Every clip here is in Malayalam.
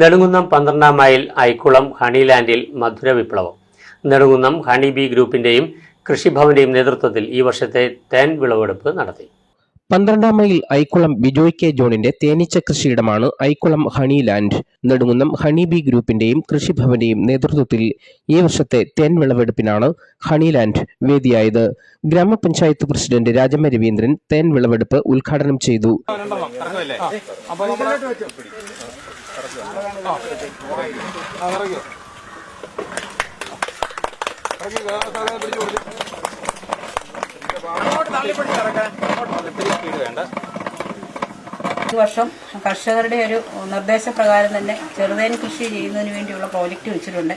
നെടുങ്കുന്നം പന്ത്രണ്ടാം മൈൽ ഐക്കുളം ഹണിലാൻഡിൽ മധുര വിപ്ലവം. നെടുങ്കുന്നം ഹണി ബി ഗ്രൂപ്പിന്റെയും കൃഷിഭവന്റെയും നേതൃത്വത്തിൽ ഈ വർഷത്തെ തേൻ വിളവെടുപ്പ് നടത്തി. പന്ത്രണ്ടാം മൈൽ ഐക്കുളം ബിജോയ് കെ ജോണിന്റെ തേനീച്ച കൃഷിയിടമാണ് Aikkulam honey land. Nedumkunnam honey bee ഗ്രൂപ്പിന്റെയും കൃഷിഭവന്റെയും നേതൃത്വത്തിൽ ഈ വർഷത്തെ തേൻ വിളവെടുപ്പിനാണ് ഹണി ലാൻഡ് വേദിയായത്. ഗ്രാമപഞ്ചായത്ത് പ്രസിഡന്റ് രാജമ്മ രവീന്ദ്രൻ തേൻ വിളവെടുപ്പ് ഉദ്ഘാടനം ചെയ്തു. ഈ വർഷം കർഷകരുടെ ഒരു നിർദ്ദേശപ്രകാരം തന്നെ ചെറുതേൻ കൃഷി ചെയ്യുന്നതിന് വേണ്ടിയുള്ള പ്രോജക്റ്റ് വെച്ചിട്ടുണ്ട്.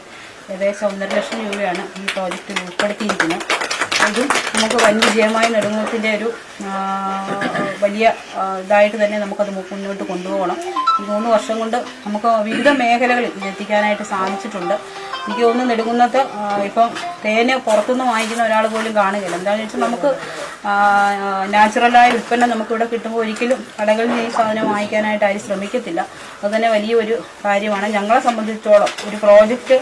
ഏകദേശം ഒന്നര ലക്ഷം രൂപയാണ് ഈ പ്രോജക്റ്റിൽ ഉൾപ്പെടുത്തിയിരിക്കുന്നത്. അതും നമുക്ക് വൻ വിജയമായ നെടുങ്ങൂത്തിന്റെ ഒരു വലിയ ഇതായിട്ട് തന്നെ നമുക്കത് മുന്നോട്ട് കൊണ്ടുപോകണം. ഈ മൂന്ന് വർഷം കൊണ്ട് നമുക്ക് വിവിധ മേഖലകളിൽ ഇതെത്തിക്കാനായിട്ട് സാധിച്ചിട്ടുണ്ട്. എനിക്ക് തോന്നുന്നു നെടുങ്ങുന്നത്ത് ആ, ഇപ്പം തേന് പുറത്തുനിന്ന് വാങ്ങിക്കുന്ന ഒരാൾ പോലും കാണുകയില്ല. എന്താണെന്ന് വെച്ചാൽ നമുക്ക് നാച്ചുറലായ ഉൽപ്പന്നം നമുക്കിവിടെ കിട്ടുമ്പോൾ ഒരിക്കലും കടകളിൽ ഈ സാധനം വാങ്ങിക്കാനായിട്ട് ആരും ശ്രമിക്കത്തില്ല. അതുതന്നെ വലിയൊരു കാര്യമാണ്. ഞങ്ങളെ സംബന്ധിച്ചിടത്തോളം ഒരു പ്രോജക്റ്റ്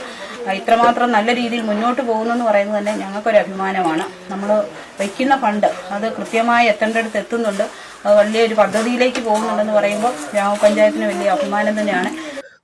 ഇത്രമാത്രം നല്ല രീതിയിൽ മുന്നോട്ട് പോകുന്നു എന്ന് പറയുന്നത് തന്നെ ഞങ്ങൾക്കൊരു അഭിമാനമാണ്. നമ്മൾ വയ്ക്കുന്ന ഫണ്ട് അത് കൃത്യമായി എത്തേണ്ടടുത്ത് എത്തുന്നുണ്ട്. അത് വലിയൊരു പദ്ധതിയിലേക്ക് പോകുന്നുണ്ടെന്ന് പറയുമ്പോൾ ഗ്രാമപഞ്ചായത്തിന് വലിയ അഭിമാനം തന്നെയാണ്.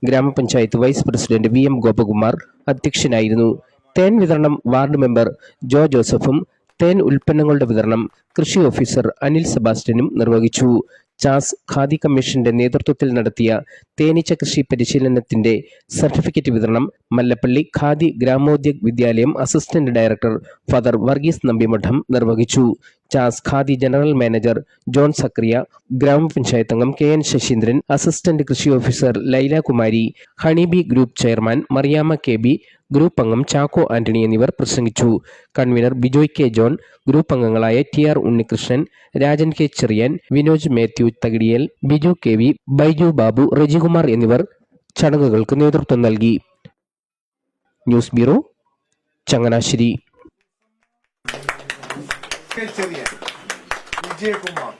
ഗ്രാമപഞ്ചായത്ത് vice president V M Gopakumar അധ്യക്ഷനായിരുന്നു. തേൻ വിതരണം വാർഡ് മെമ്പർ ജോ ജോസഫും തേൻ ഉൽപ്പന്നങ്ങളുടെ വിതരണം കൃഷി ഓഫീസർ അനിൽ സെബാസ്റ്റ്യനും നിർവഹിച്ചു. ചാസ് ഖാദി കമ്മീഷന്റെ നേതൃത്വത്തിൽ നടത്തിയ തേനീച്ച കൃഷി പരിശീലനത്തിന്റെ സർട്ടിഫിക്കറ്റ് വിതരണം Mallappally Khadi Gramodyog Vidyalayam assistant director father Varghese Nambimadom നിർവഹിച്ചു. CHAS Khadi general manager John Sakriya ഗ്രാമപഞ്ചായത്ത് അംഗം കെ എൻ ശശീന്ദ്രൻ അസിസ്റ്റന്റ് കൃഷി officer Laila Kumari honeybee group chairman Mariyamma K B group അംഗം ചാക്കോ ആന്റണി എന്നിവർ പ്രസംഗിച്ചു. Convener Bijoy K John group അംഗങ്ങളായ T R Unnikrishnan Rajan K Cherian Vinoj Mathew Thakidiyil Biju K V Baiju Babu Rejikumar എന്നിവർ ചടങ്ങുകൾക്ക് നേതൃത്വം നൽകി. News bureau Changanassery. Keceriya Vijay Kumar.